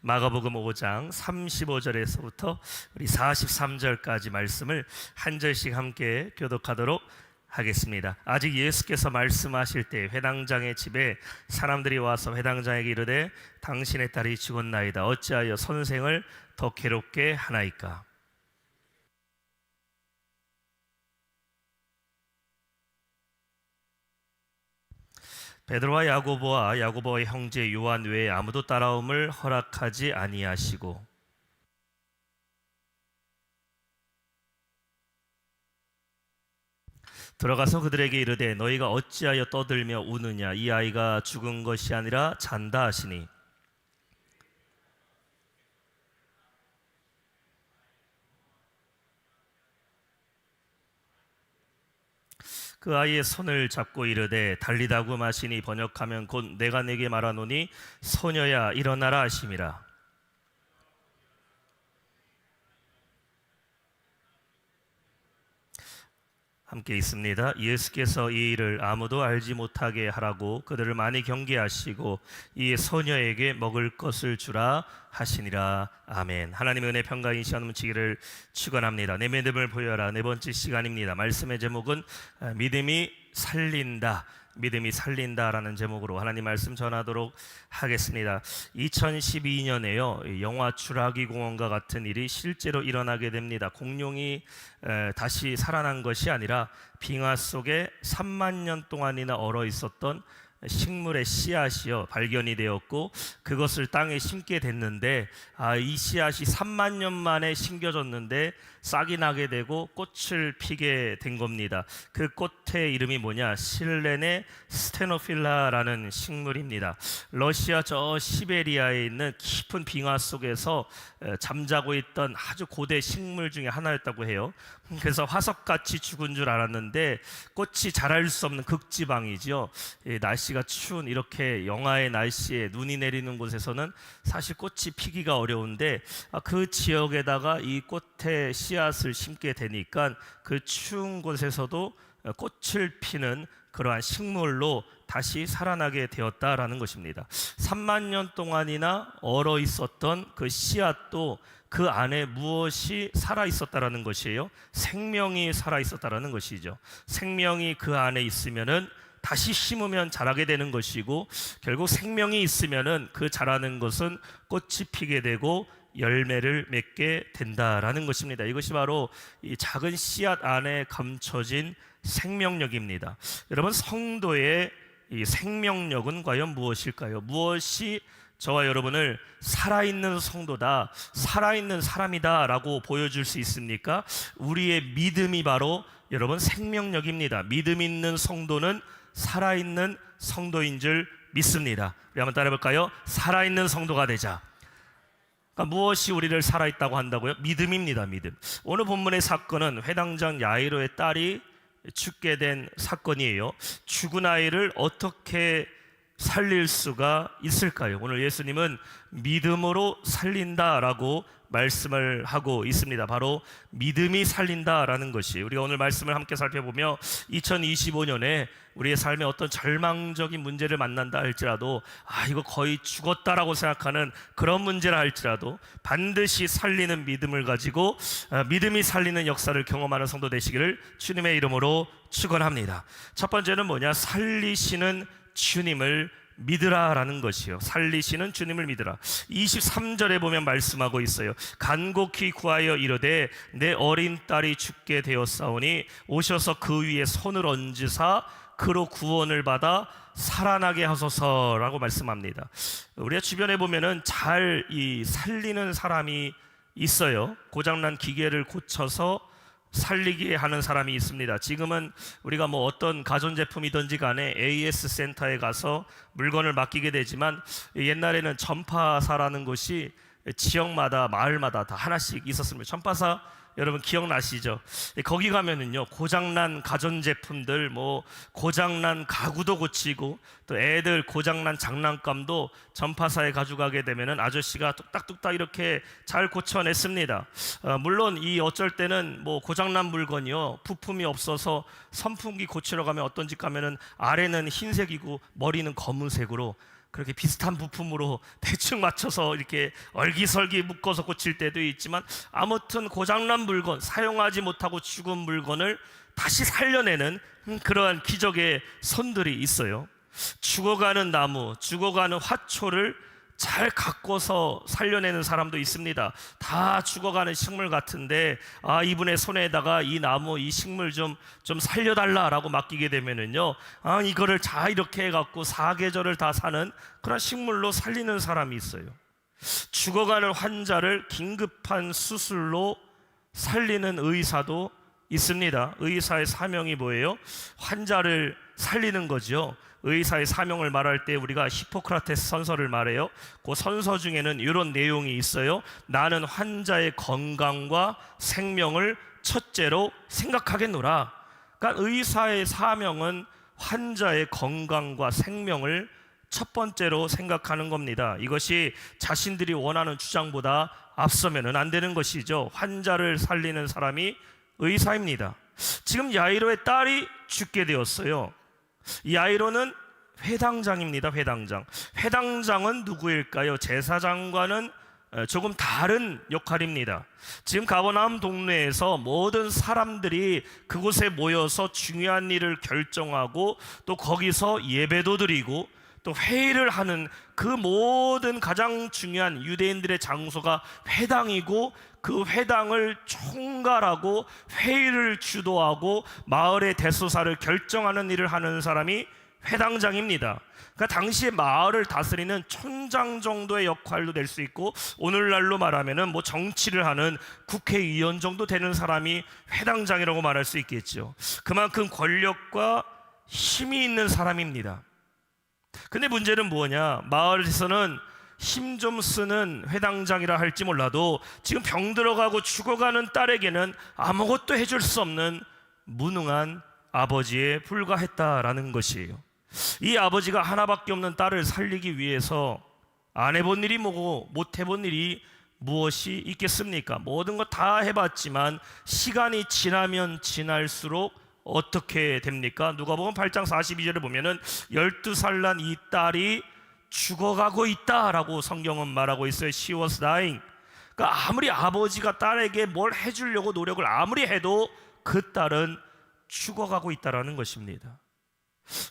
마가복음 5장 35절에서부터 우리 43절까지 말씀을 한 절씩 함께 교독하도록 하겠습니다. 아직 예수께서 말씀하실 때 회당장의 집에 사람들이 와서 회당장에게 이르되 당신의 딸이 죽었나이다. 어찌하여 선생을 더 괴롭게 하나이까? 베드로와 야고보와 야고보의 형제 요한 외에 아무도 따라옴을 허락하지 아니하시고 들어가서 그들에게 이르되 너희가 어찌하여 떠들며 우느냐? 이 아이가 죽은 것이 아니라 잔다 하시니 그 아이의 손을 잡고 이르되 달리다고 마시니 번역하면 곧 내가 내게 말하노니 소녀야 일어나라 하심이라 함께 있습니다. 예수께서 이 일을 아무도 알지 못하게 하라고 그들을 많이 경계하시고 이 소녀에게 먹을 것을 주라 하시니라. 아멘. 하나님의 은혜 평강이 시간 뭉치기를 축원합니다. 내 믿음을 보여라. 네 번째 시간입니다. 말씀의 제목은 아, 믿음이 살린다. 믿음이 살린다라는 제목으로 하나님 말씀 전하도록 하겠습니다. 2012년에요. 영화 추락이 공원과 같은 일이 실제로 일어나게 됩니다. 공룡이 에, 다시 살아난 것이 아니라 빙하 속에 3만 년 동안이나 얼어 있었던 식물의 씨앗이요 발견이 되었고 그것을 땅에 심게 됐는데 아, 이 씨앗이 3만 년 만에 심겨졌는데 싹이 나게 되고 꽃을 피게 된 겁니다. 그 꽃의 이름이 뭐냐? 실레네 스테노필라라는 식물입니다. 러시아 저 시베리아에 있는 깊은 빙하 속에서 에, 잠자고 있던 아주 고대 식물 중에 하나였다고 해요. 그래서 화석같이 죽은 줄 알았는데 꽃이 자랄 수 없는 극지방이지요. 예, 날씨가 추운 이렇게 영하의 날씨에 눈이 내리는 곳에서는 사실 꽃이 피기가 어려운데 아, 그 지역에다가 이 꽃의 씨앗을 심게 되니까 그 추운 곳에서도 꽃을 피는 그러한 식물로 다시 살아나게 되었다라는 것입니다. 3만 년 동안이나 얼어 있었던 그 씨앗도 그 안에 무엇이 살아 있었다라는 것이에요. 생명이 살아 있었다라는 것이죠. 생명이 그 안에 있으면은 다시 심으면 자라게 되는 것이고 결국 생명이 있으면은 그 자라는 것은 꽃이 피게 되고 열매를 맺게 된다라는 것입니다. 이것이 바로 이 작은 씨앗 안에 감춰진 생명력입니다. 여러분 성도의 이 생명력은 과연 무엇일까요? 무엇이 저와 여러분을 살아있는 성도다, 살아있는 사람이다 라고 보여줄 수 있습니까? 우리의 믿음이 바로 여러분 생명력입니다. 믿음 있는 성도는 살아있는 성도인 줄 믿습니다. 우리 한번 따라해볼까요? 살아있는 성도가 되자. 그러니까 무엇이 우리를 살아있다고 한다고요? 믿음입니다, 믿음. 오늘 본문의 사건은 회당장 야이로의 딸이 죽게 된 사건이에요. 죽은 아이를 어떻게 살릴 수가 있을까요? 오늘 예수님은 믿음으로 살린다라고 말씀을 하고 있습니다. 바로 믿음이 살린다라는 것이 우리가 오늘 말씀을 함께 살펴보며 2025년에 우리의 삶에 어떤 절망적인 문제를 만난다 할지라도 아 이거 거의 죽었다라고 생각하는 그런 문제라 할지라도 반드시 살리는 믿음을 가지고 아, 믿음이 살리는 역사를 경험하는 성도 되시기를 주님의 이름으로 축원합니다. 첫 번째는 뭐냐? 살리시는 주님을 믿으라라는 것이요. 살리시는 주님을 믿으라. 23절에 보면 말씀하고 있어요. 간곡히 구하여 이르되 내 어린 딸이 죽게 되었사오니 오셔서 그 위에 손을 얹으사 그로 구원을 받아 살아나게 하소서라고 말씀합니다. 우리가 주변에 보면은 잘 이 살리는 사람이 있어요. 고장난 기계를 고쳐서 살리게 하는 사람이 있습니다. 지금은 우리가 뭐 어떤 가전제품이든지 간에 AS 센터에 가서 물건을 맡기게 되지만 옛날에는 전파사라는 곳이 지역마다 마을마다 다 하나씩 있었습니다. 전파사 여러분 기억나시죠? 거기 가면은요 고장난 가전제품들 뭐 고장난 가구도 고치고 또 애들 고장난 장난감도 전파사에 가져가게 되면은 아저씨가 뚝딱뚝딱 이렇게 잘 고쳐냈습니다. 어, 물론 이 어쩔 때는 뭐 고장난 물건이요 부품이 없어서 선풍기 고치러 가면 어떤 집 가면은 아래는 흰색이고 머리는 검은색으로 그렇게 비슷한 부품으로 대충 맞춰서 이렇게 얼기설기 묶어서 고칠 때도 있지만 아무튼 고장난 물건, 사용하지 못하고 죽은 물건을 다시 살려내는 그러한 기적의 손들이 있어요. 죽어가는 나무, 죽어가는 화초를 잘 가꿔서 살려내는 사람도 있습니다. 다 죽어가는 식물 같은데 아 이분의 손에다가 이 나무, 이 식물 좀 좀 살려달라라고 맡기게 되면은요, 아 이거를 잘 이렇게 해갖고 사계절을 다 사는 그런 식물로 살리는 사람이 있어요. 죽어가는 환자를 긴급한 수술로 살리는 의사도 있습니다. 의사의 사명이 뭐예요? 환자를 살리는 거죠. 의사의 사명을 말할 때 우리가 히포크라테스 선서를 말해요. 그 선서 중에는 이런 내용이 있어요. 나는 환자의 건강과 생명을 첫째로 생각하겠노라. 그러니까 의사의 사명은 환자의 건강과 생명을 첫 번째로 생각하는 겁니다. 이것이 자신들이 원하는 주장보다 앞서면은 안 되는 것이죠. 환자를 살리는 사람이 의사입니다. 지금 야이로의 딸이 죽게 되었어요. 야이로는 회당장입니다. 회당장. 회당장은 누구일까요? 제사장과는 어, 조금 다른 역할입니다. 지금 가버나움 동네에서 모든 사람들이 그곳에 모여서 중요한 일을 결정하고 또 거기서 예배도 드리고 또 회의를 하는 그 모든 가장 중요한 유대인들의 장소가 회당이고 그 회당을 총괄하고 회의를 주도하고 마을의 대소사를 결정하는 일을 하는 사람이 회당장입니다. 그러니까 당시에 마을을 다스리는 촌장 정도의 역할도 될 수 있고 오늘날로 말하면은 뭐 정치를 하는 국회의원 정도 되는 사람이 회당장이라고 말할 수 있겠죠. 그만큼 권력과 힘이 있는 사람입니다. 근데 문제는 뭐냐? 마을에서는 힘 좀 쓰는 회당장이라 할지 몰라도 지금 병 들어가고 죽어가는 딸에게는 아무것도 해줄 수 없는 무능한 아버지에 불과했다라는 것이에요. 이 아버지가 하나밖에 없는 딸을 살리기 위해서 안 해본 일이 뭐고 못 해본 일이 무엇이 있겠습니까? 모든 거다 해봤지만 시간이 지나면 지날수록 어떻게 됩니까? 누가 보면 8장 42절에 보면은 12살 난 이 딸이 죽어가고 있다라고 성경은 말하고 있어요. She was dying. 그러니까 아무리 아버지가 딸에게 뭘 해주려고 노력을 아무리 해도 그 딸은 죽어가고 있다라는 것입니다.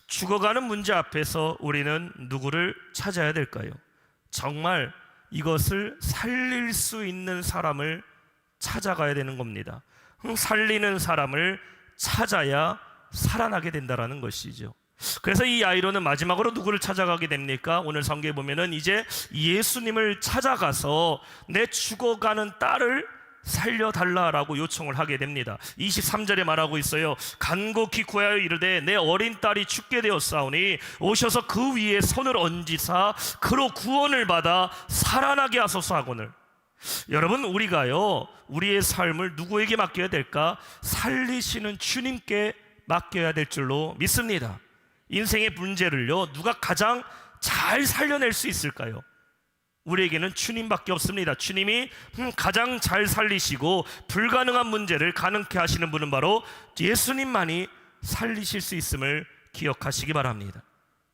죽어가는 문제 앞에서 우리는 누구를 찾아야 될까요? 정말 이것을 살릴 수 있는 사람을 찾아가야 되는 겁니다. 살리는 사람을 찾아야 살아나게 된다라는 것이죠. 그래서 이 아이로는 마지막으로 누구를 찾아가게 됩니까? 오늘 성경에 보면은 이제 예수님을 찾아가서 내 죽어가는 딸을 살려달라라고 요청을 하게 됩니다. 23절에 말하고 있어요. 간곡히 구하여 이르되 내 어린 딸이 죽게 되었사오니 오셔서 그 위에 손을 얹으사 그로 구원을 받아 살아나게 하소서 하거늘. 여러분 우리가요 우리의 삶을 누구에게 맡겨야 될까? 살리시는 주님께 맡겨야 될 줄로 믿습니다. 인생의 문제를요 누가 가장 잘 살려낼 수 있을까요? 우리에게는 주님밖에 없습니다. 주님이 음, 가장 잘 살리시고 불가능한 문제를 가능케 하시는 분은 바로 예수님만이 살리실 수 있음을 기억하시기 바랍니다.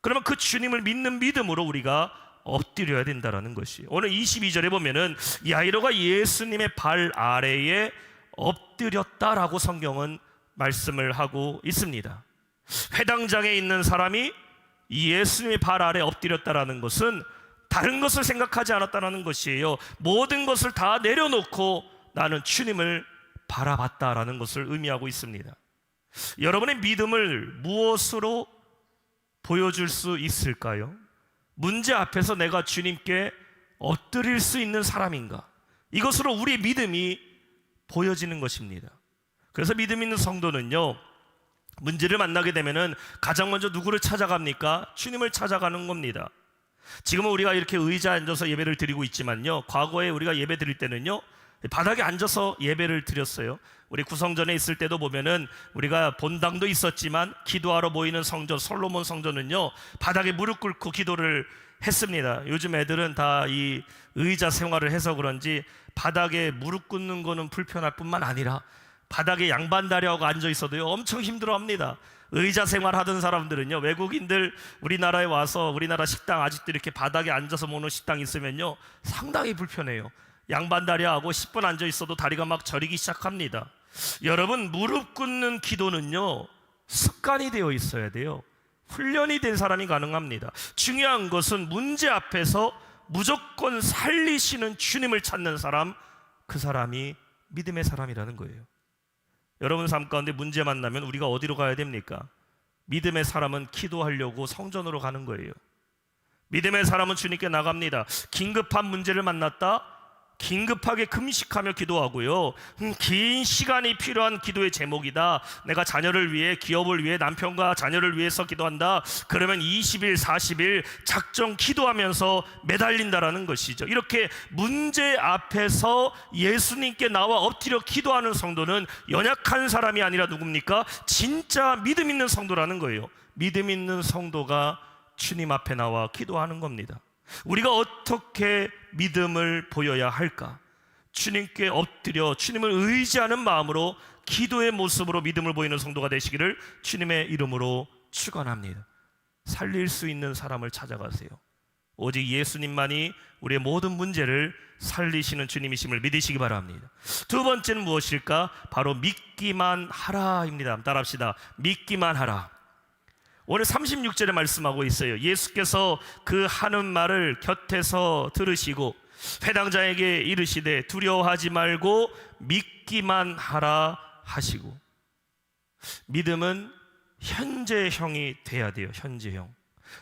그러면 그 주님을 믿는 믿음으로 우리가 엎드려야 된다라는 것이. 오늘 22절에 보면은 야이로가 예수님의 발 아래에 엎드렸다라고 성경은 말씀을 하고 있습니다. 회당장에 있는 사람이 예수님의 발 아래 엎드렸다라는 것은 다른 것을 생각하지 않았다는 것이에요. 모든 것을 다 내려놓고 나는 주님을 바라봤다라는 것을 의미하고 있습니다. 여러분의 믿음을 무엇으로 보여줄 수 있을까요? 문제 앞에서 내가 주님께 엎드릴 수 있는 사람인가? 이것으로 우리의 믿음이 보여지는 것입니다. 그래서 믿음 있는 성도는요, 문제를 만나게 되면은 가장 먼저 누구를 찾아갑니까? 주님을 찾아가는 겁니다. 지금은 우리가 이렇게 의자에 앉아서 예배를 드리고 있지만요. 과거에 우리가 예배 드릴 때는요. 바닥에 앉아서 예배를 드렸어요. 우리 구성전에 있을 때도 보면은 우리가 본당도 있었지만 기도하러 모이는 성전 솔로몬 성전은요. 바닥에 무릎 꿇고 기도를 했습니다. 요즘 애들은 다 이 의자 생활을 해서 그런지 바닥에 무릎 꿇는 거는 불편할 뿐만 아니라 바닥에 양반 다리하고 앉아 있어도요 엄청 힘들어합니다. 의자 생활 하던 사람들은요 외국인들 우리나라에 와서 우리나라 식당 아직도 이렇게 바닥에 앉아서 먹는 식당 있으면요 상당히 불편해요. 양반 다리하고 10분 앉아 있어도 다리가 막 저리기 시작합니다. 여러분 무릎 꿇는 기도는요 습관이 되어 있어야 돼요. 훈련이 된 사람이 가능합니다. 중요한 것은 문제 앞에서 무조건 살리시는 주님을 찾는 사람, 그 사람이 믿음의 사람이라는 거예요. 여러분 삶 가운데 문제 만나면 우리가 어디로 가야 됩니까? 믿음의 사람은 기도하려고 성전으로 가는 거예요. 믿음의 사람은 주님께 나갑니다. 긴급한 문제를 만났다? 긴급하게 금식하며 기도하고요. 음, 긴 시간이 필요한 기도의 제목이다. 내가 자녀를 위해, 기업을 위해, 남편과 자녀를 위해서 기도한다. 그러면 20일, 40일 작정 기도하면서 매달린다라는 것이죠. 이렇게 문제 앞에서 예수님께 나와 엎드려 기도하는 성도는 연약한 사람이 아니라 누굽니까? 진짜 믿음 있는 성도라는 거예요. 믿음 있는 성도가 주님 앞에 나와 기도하는 겁니다. 우리가 어떻게 믿음을 보여야 할까? 주님께 엎드려 주님을 의지하는 마음으로 기도의 모습으로 믿음을 보이는 성도가 되시기를 주님의 이름으로 축원합니다. 살릴 수 있는 사람을 찾아가세요. 오직 예수님만이 우리의 모든 문제를 살리시는 주님이심을 믿으시기 바랍니다. 두 번째는 무엇일까? 바로 믿기만 하라입니다. 따라합시다. 믿기만 하라. 오늘 36절에 말씀하고 있어요. 예수께서 그 하는 말을 곁에서 들으시고 회당자에게 이르시되 두려워하지 말고 믿기만 하라 하시고 믿음은 현재형이 돼야 돼요. 현재형.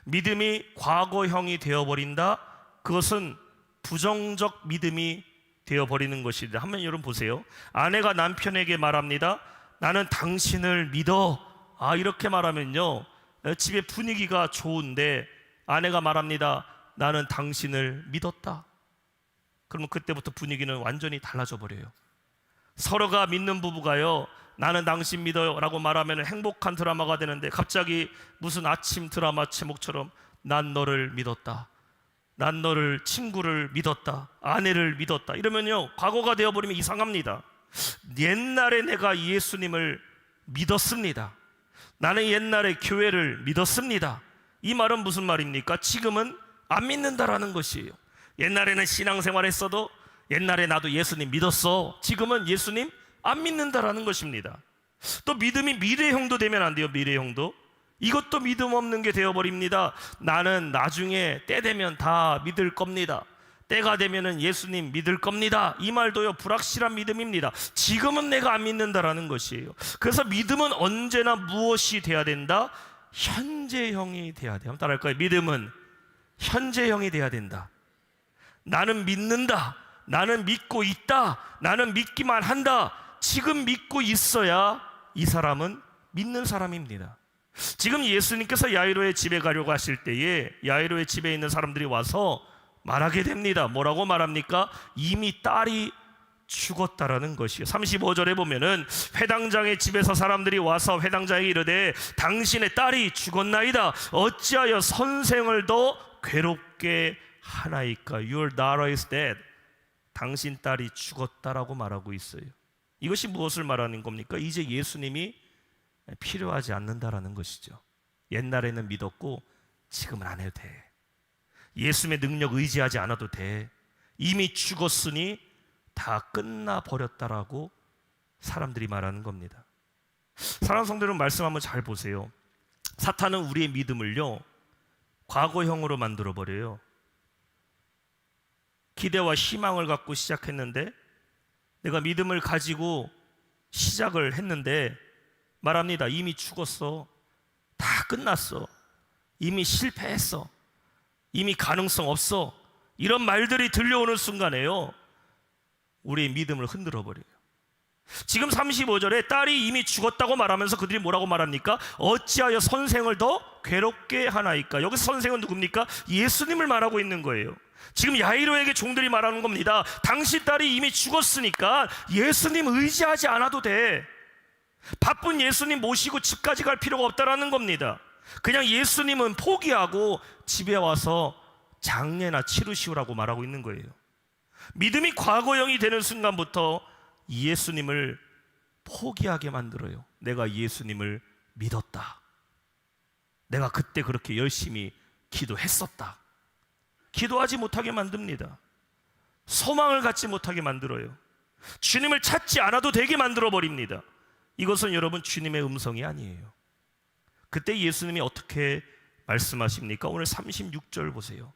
믿음이 과거형이 되어버린다? 그것은 부정적 믿음이 되어버리는 것이다. 한번 여러분 보세요. 아내가 남편에게 말합니다. 나는 당신을 믿어. 아, 이렇게 말하면요. 집의 분위기가 좋은데 아내가 말합니다. 나는 당신을 믿었다. 그러면 그때부터 분위기는 완전히 달라져 버려요. 서로가 믿는 부부가요. 나는 당신 믿어요라고 말하면 행복한 드라마가 되는데 갑자기 무슨 아침 드라마 제목처럼 난 너를 믿었다. 난 너를 친구를 믿었다. 아내를 믿었다. 이러면요. 과거가 되어 버리면 이상합니다. 옛날에 내가 예수님을 믿었습니다. 나는 옛날에 교회를 믿었습니다. 이 말은 무슨 말입니까? 지금은 안 믿는다라는 것이에요. 옛날에는 신앙생활 했어도 옛날에 나도 예수님 믿었어. 지금은 예수님 안 믿는다라는 것입니다. 또 믿음이 미래형도 되면 안 돼요. 미래형도. 이것도 믿음 없는 게 되어버립니다. 나는 나중에 때 되면 다 믿을 겁니다. 때가 되면은 예수님 믿을 겁니다. 이 말도요, 불확실한 믿음입니다. 지금은 내가 안 믿는다라는 것이에요. 그래서 믿음은 언제나 무엇이 돼야 된다? 현재형이 돼야 돼요. 한번 따라할 거예요. 믿음은 현재형이 돼야 된다. 나는 믿는다. 나는 믿고 있다. 나는 믿기만 한다. 지금 믿고 있어야 이 사람은 믿는 사람입니다. 지금 예수님께서 야이로의 집에 가려고 하실 때에 야이로의 집에 있는 사람들이 와서 말하게 됩니다. 뭐라고 말합니까? 이미 딸이 죽었다라는 것이요. 35절에 보면은 회당장의 집에서 사람들이 와서 회당장에게 이르되 당신의 딸이 죽었나이다. 어찌하여 선생을 더 괴롭게 하나이까? Your daughter is dead. 당신 딸이 죽었다라고 말하고 있어요. 이것이 무엇을 말하는 겁니까? 이제 예수님이 필요하지 않는다라는 것이죠. 옛날에는 믿었고 지금은 안 해도 돼. 예수님의 능력 의지하지 않아도 돼. 이미 죽었으니 다 끝나 버렸다라고 사람들이 말하는 겁니다. 사랑 성도는 말씀 한번 잘 보세요. 사탄은 우리의 믿음을요 과거형으로 만들어 버려요. 기대와 희망을 갖고 시작했는데 내가 믿음을 가지고 시작을 했는데 말합니다. 이미 죽었어. 다 끝났어. 이미 실패했어. 이미 가능성 없어. 이런 말들이 들려오는 순간에요. 우리의 믿음을 흔들어 버려요. 지금 35절에 딸이 이미 죽었다고 말하면서 그들이 뭐라고 말합니까? 어찌하여 선생을 더 괴롭게 하나이까? 여기서 선생은 누굽니까? 예수님을 말하고 있는 거예요. 지금 야이로에게 종들이 말하는 겁니다. 당신 딸이 이미 죽었으니까 예수님 의지하지 않아도 돼. 바쁜 예수님 모시고 집까지 갈 필요가 없다라는 겁니다. 그냥 예수님은 포기하고 집에 와서 장례나 치르시오라고 말하고 있는 거예요. 믿음이 과거형이 되는 순간부터 예수님을 포기하게 만들어요. 내가 예수님을 믿었다. 내가 그때 그렇게 열심히 기도했었다. 기도하지 못하게 만듭니다. 소망을 갖지 못하게 만들어요. 주님을 찾지 않아도 되게 만들어 버립니다. 이것은 여러분 주님의 음성이 아니에요. 그때 예수님이 어떻게 말씀하십니까? 오늘 36절 보세요.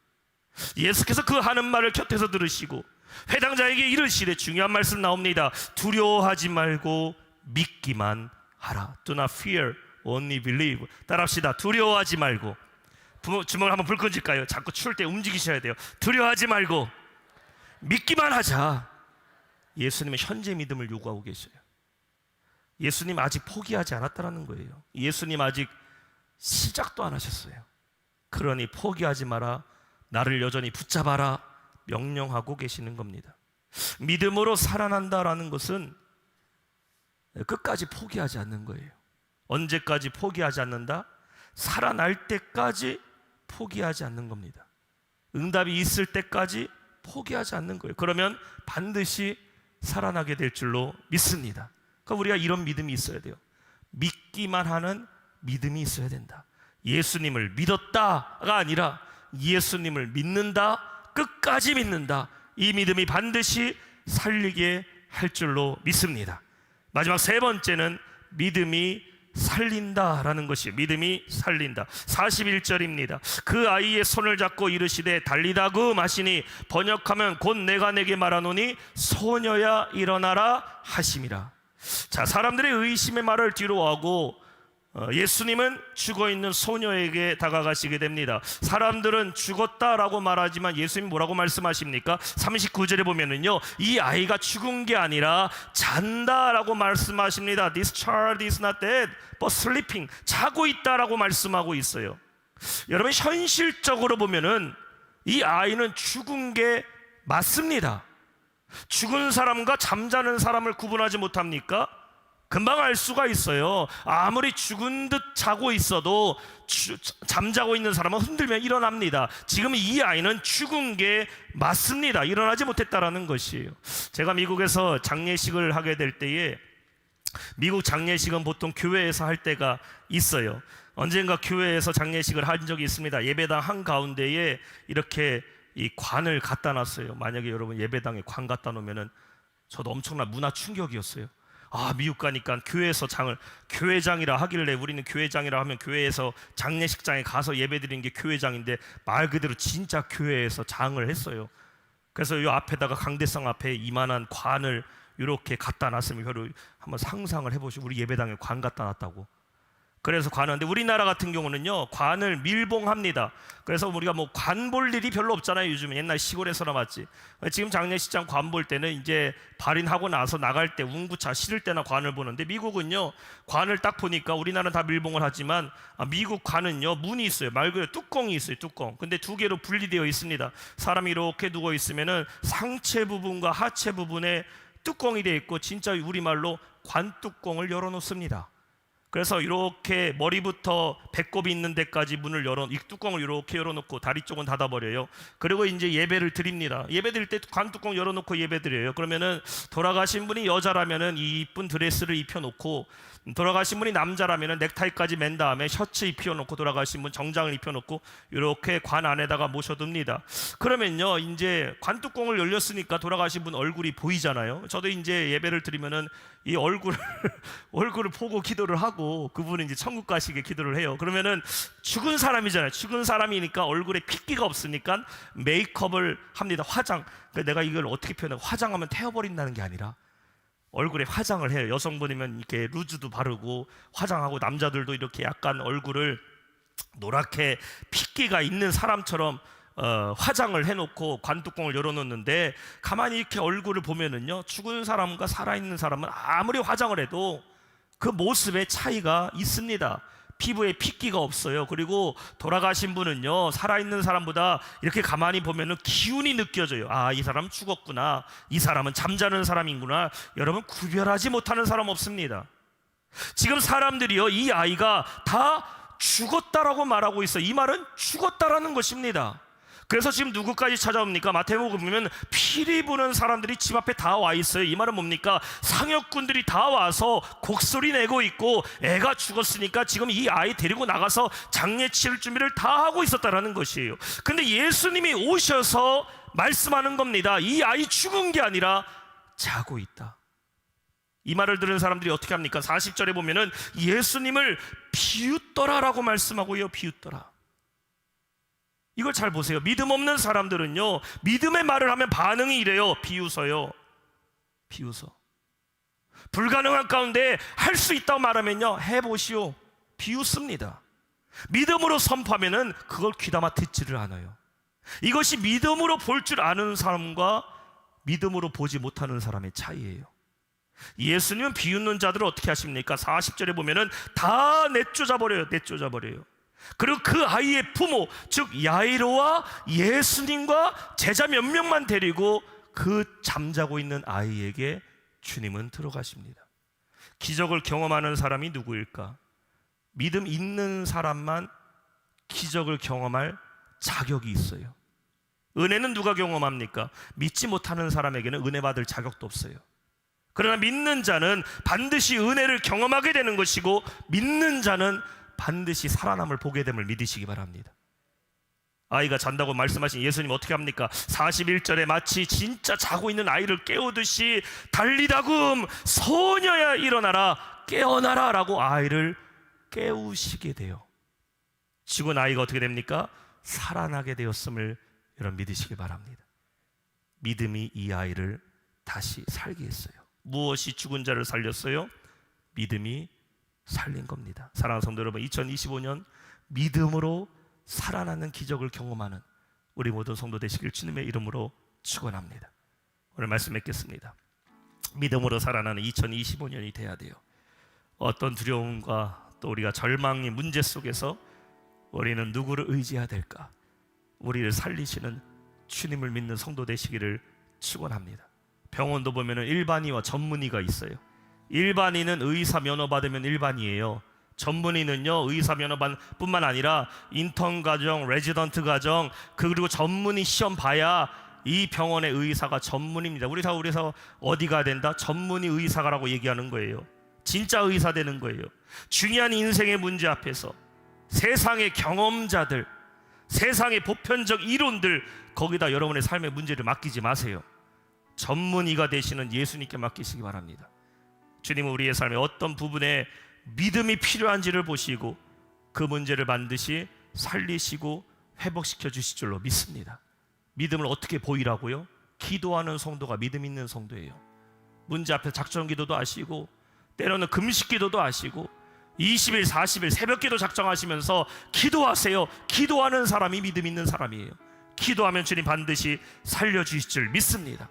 예수께서 그 하는 말을 곁에서 들으시고 회당자에게 이르시되 중요한 말씀 나옵니다. 두려워하지 말고 믿기만 하라. Do not fear, only believe. 따라합시다. 두려워하지 말고. 주먹을 한번 불 끈질까요? 자꾸 추울 때 움직이셔야 돼요. 두려워하지 말고 믿기만 하자. 예수님의 현재 믿음을 요구하고 계셔요. 예수님 아직 포기하지 않았다라는 거예요. 예수님 아직 시작도 안 하셨어요. 그러니 포기하지 마라. 나를 여전히 붙잡아라. 명령하고 계시는 겁니다. 믿음으로 살아난다라는 것은 끝까지 포기하지 않는 거예요. 언제까지 포기하지 않는다? 살아날 때까지 포기하지 않는 겁니다. 응답이 있을 때까지 포기하지 않는 거예요. 그러면 반드시 살아나게 될 줄로 믿습니다. 그러니까 우리가 이런 믿음이 있어야 돼요. 믿기만 하는 믿음이 있어야 된다. 예수님을 믿었다가 아니라 예수님을 믿는다, 끝까지 믿는다. 이 믿음이 반드시 살리게 할 줄로 믿습니다. 마지막 세 번째는 믿음이 살린다라는 것이 믿음이 살린다. 41절입니다. 그 아이의 손을 잡고 이르시되 달리다그 마시니 번역하면 곧 내가 내게 말하노니 소녀야 일어나라 하심이라. 자, 사람들의 의심의 말을 뒤로 하고 어, 예수님은 죽어 있는 소녀에게 다가가시게 됩니다. 사람들은 죽었다라고 말하지만 예수님 뭐라고 말씀하십니까? 39절에 보면은요, 이 아이가 죽은 게 아니라 잔다라고 말씀하십니다. This child is not dead, but sleeping. 자고 있다라고 말씀하고 있어요. 여러분 현실적으로 보면은 이 아이는 죽은 게 맞습니다. 죽은 사람과 잠자는 사람을 구분하지 못합니까? 금방 알 수가 있어요. 아무리 죽은 듯 자고 있어도 주, 잠자고 있는 사람은 흔들면 일어납니다. 지금 이 아이는 죽은 게 맞습니다. 일어나지 못했다라는 것이에요. 제가 미국에서 장례식을 하게 될 때에 미국 장례식은 보통 교회에서 할 때가 있어요. 언젠가 교회에서 장례식을 한 적이 있습니다. 예배당 한 가운데에 이렇게 이 관을 갖다 놨어요. 만약에 여러분 예배당에 관 갖다 놓으면은 저도 엄청난 문화 충격이었어요. 아 미국 가니까 교회에서 장을 교회장이라 하길래 우리는 교회장이라 하면 교회에서 장례식장에 가서 예배드리는 게 교회장인데 말 그대로 진짜 교회에서 장을 했어요. 그래서 이 앞에다가 강대상 앞에 이만한 관을 이렇게 갖다 놨으면 혀를 한번 상상을 해보시고 우리 예배당에 관 갖다 놨다고. 그래서 관하는데 우리나라 같은 경우는요 관을 밀봉합니다. 그래서 우리가 뭐 관 볼 일이 별로 없잖아요. 요즘은 옛날 시골에서나 맞지. 지금 장례식장 관 볼 때는 이제 발인하고 나서 나갈 때 운구차 실을 때나 관을 보는데 미국은요 관을 딱 보니까 우리나라는 다 밀봉을 하지만 아, 미국 관은요 문이 있어요. 말 그대로 뚜껑이 있어요. 뚜껑. 근데 두 개로 분리되어 있습니다. 사람이 이렇게 누워 있으면은 상체 부분과 하체 부분에 뚜껑이 되어 있고 진짜 우리말로 관 뚜껑을 열어 놓습니다. 그래서 이렇게 머리부터 배꼽이 있는 데까지 문을 열어 이 뚜껑을 이렇게 열어놓고 다리 쪽은 닫아버려요. 그리고 이제 예배를 드립니다. 예배 드릴 때 관 뚜껑 열어놓고 예배 드려요. 그러면은 돌아가신 분이 여자라면은 이 이쁜 드레스를 입혀놓고 돌아가신 분이 남자라면은 넥타이까지 맨 다음에 셔츠 입혀놓고 돌아가신 분 정장을 입혀놓고 이렇게 관 안에다가 모셔둡니다. 그러면요 이제 관 뚜껑을 열렸으니까 돌아가신 분 얼굴이 보이잖아요. 저도 이제 예배를 드리면은 이 얼굴을 얼굴을 보고 기도를 하고 그분은 이제 천국 가시게 기도를 해요. 그러면은 죽은 사람이잖아요. 죽은 사람이니까 얼굴에 핏기가 없으니까 메이크업을 합니다. 화장. 그러니까 내가 이걸 어떻게 표현해? 화장하면 태워버린다는 게 아니라 얼굴에 화장을 해요. 여성분이면 이렇게 루즈도 바르고 화장하고 남자들도 이렇게 약간 얼굴을 노랗게 핏기가 있는 사람처럼 어, 화장을 해놓고 관뚜껑을 열어놓는데 가만히 이렇게 얼굴을 보면은요 죽은 사람과 살아있는 사람은 아무리 화장을 해도 그 모습에 차이가 있습니다. 피부에 핏기가 없어요. 그리고 돌아가신 분은요 살아있는 사람보다 이렇게 가만히 보면은 기운이 느껴져요. 아 이 사람 죽었구나. 이 사람은 잠자는 사람이구나. 여러분 구별하지 못하는 사람 없습니다. 지금 사람들이요 이 아이가 다 죽었다라고 말하고 있어요. 이 말은 죽었다라는 것입니다. 그래서 지금 누구까지 찾아옵니까? 마태복음 보면 피리 부는 사람들이 집 앞에 다 와 있어요. 이 말은 뭡니까? 상역군들이 다 와서 곡소리 내고 있고 애가 죽었으니까 지금 이 아이 데리고 나가서 장례 치를 준비를 다 하고 있었다라는 것이에요. 근데 예수님이 오셔서 말씀하는 겁니다. 이 아이 죽은 게 아니라 자고 있다. 이 말을 들은 사람들이 어떻게 합니까? 40절에 보면은 예수님을 비웃더라라고 말씀하고요. 비웃더라. 이걸 잘 보세요. 믿음 없는 사람들은요, 믿음의 말을 하면 반응이 이래요. 비웃어요. 비웃어. 불가능한 가운데 할 수 있다고 말하면요, 해보시오. 비웃습니다. 믿음으로 선포하면은 그걸 귀담아 듣지를 않아요. 이것이 믿음으로 볼 줄 아는 사람과 믿음으로 보지 못하는 사람의 차이예요. 예수님은 비웃는 자들을 어떻게 하십니까? 40절에 보면은 다 내쫓아 버려요. 내쫓아 버려요. 그리고 그 아이의 부모, 즉 야이로와 예수님과 제자 몇 명만 데리고 그 잠자고 있는 아이에게 주님은 들어가십니다. 기적을 경험하는 사람이 누구일까? 믿음 있는 사람만 기적을 경험할 자격이 있어요. 은혜는 누가 경험합니까? 믿지 못하는 사람에게는 은혜 받을 자격도 없어요. 그러나 믿는 자는 반드시 은혜를 경험하게 되는 것이고 믿는 자는 반드시 살아남을 보게 됨을 믿으시기 바랍니다. 아이가 잔다고 말씀하신 예수님 어떻게 합니까? 41절에 마치 진짜 자고 있는 아이를 깨우듯이 달리다금 소녀야 일어나라 깨어나라 라고 아이를 깨우시게 돼요. 죽은 아이가 어떻게 됩니까? 살아나게 되었음을 여러분 믿으시기 바랍니다. 믿음이 이 아이를 다시 살게 했어요. 무엇이 죽은 자를 살렸어요? 믿음이 살린 겁니다. 사랑하는 성도 여러분, 2025년 믿음으로 살아나는 기적을 경험하는 우리 모든 성도 되시길 주님의 이름으로 축원합니다. 오늘 말씀 맺겠습니다. 믿음으로 살아나는 2025년이 돼야 돼요. 어떤 두려움과 또 우리가 절망의 문제 속에서 우리는 누구를 의지해야 될까? 우리를 살리시는 주님을 믿는 성도 되시기를 축원합니다. 병원도 보면은 일반의와 전문의가 있어요. 일반인은 의사 면허 받으면 일반이에요. 전문의는요 의사 면허뿐만 아니라 인턴 과정, 레지던트 과정 그리고 전문의 시험 봐야 이 병원의 의사가 전문입니다. 우리 다 우리서 어디 가야 된다? 전문의 의사가라고 얘기하는 거예요. 진짜 의사 되는 거예요. 중요한 인생의 문제 앞에서 세상의 경험자들, 세상의 보편적 이론들 거기다 여러분의 삶의 문제를 맡기지 마세요. 전문의가 되시는 예수님께 맡기시기 바랍니다. 주님은 우리의 삶의 어떤 부분에 믿음이 필요한지를 보시고 그 문제를 반드시 살리시고 회복시켜 주실 줄로 믿습니다. 믿음을 어떻게 보이라고요? 기도하는 성도가 믿음 있는 성도예요. 문제 앞에 작전 기도도 아시고 때로는 금식 기도도 아시고 20일, 40일 새벽 기도 작정하시면서 기도하세요. 기도하는 사람이 믿음 있는 사람이에요. 기도하면 주님 반드시 살려 주실 줄 믿습니다.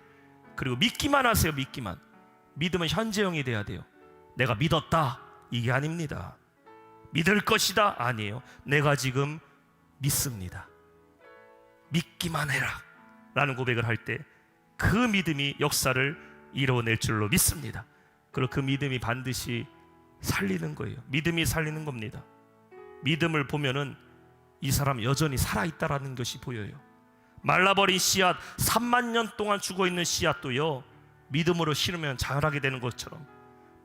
그리고 믿기만 하세요. 믿기만. 믿음은 현재형이 돼야 돼요. 내가 믿었다. 이게 아닙니다. 믿을 것이다. 아니에요. 내가 지금 믿습니다. 믿기만 해라. 라는 고백을 할 때 그 믿음이 역사를 이뤄낼 줄로 믿습니다. 그리고 그 믿음이 반드시 살리는 거예요. 믿음이 살리는 겁니다. 믿음을 보면은 이 사람 여전히 살아있다라는 것이 보여요. 말라버린 씨앗 3만 년 동안 죽어 있는 씨앗도요. 믿음으로 심으면 자라게 되는 것처럼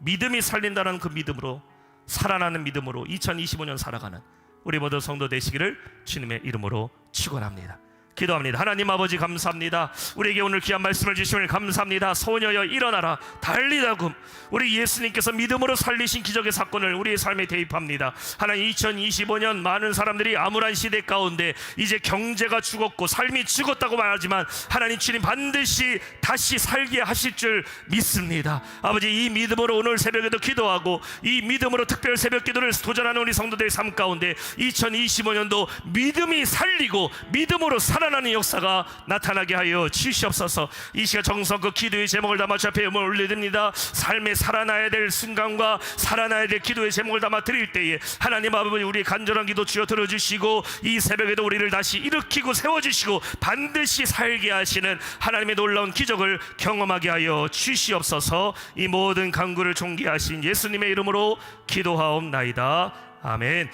믿음이 살린다는 그 믿음으로 살아나는 믿음으로 2025년 살아가는 우리 모든 성도 되시기를 주님의 이름으로 축원합니다. 기도합니다. 하나님 아버지 감사합니다. 우리에게 오늘 귀한 말씀을 주시면 감사합니다. 소녀여 일어나라 달리다금 우리 예수님께서 믿음으로 살리신 기적의 사건을 우리의 삶에 대입합니다. 하나님 2025년 많은 사람들이 암울한 시대 가운데 이제 경제가 죽었고 삶이 죽었다고 말하지만 하나님 주님 반드시 다시 살게 하실 줄 믿습니다. 아버지 이 믿음으로 오늘 새벽에도 기도하고 이 믿음으로 특별 새벽 기도를 도전하는 우리 성도들의 삶 가운데 2025년도 믿음이 살리고 믿음으로 살아 나는 역사가 나타나게 하여 주시옵소서. 이 시간 정성 그 기도의 제목을 담아 주 앞에 음을 올려드립니다. 삶에 살아나야 될 순간과 살아나야 될 기도의 제목을 담아 드릴 때에 하나님 아버지 우리의 간절한 기도 주여 들어주시고 이 새벽에도 우리를 다시 일으키고 세워주시고 반드시 살게 하시는 하나님의 놀라운 기적을 경험하게 하여 주시옵소서. 이 모든 강구를 종기하신 예수님의 이름으로 기도하옵나이다. 아멘.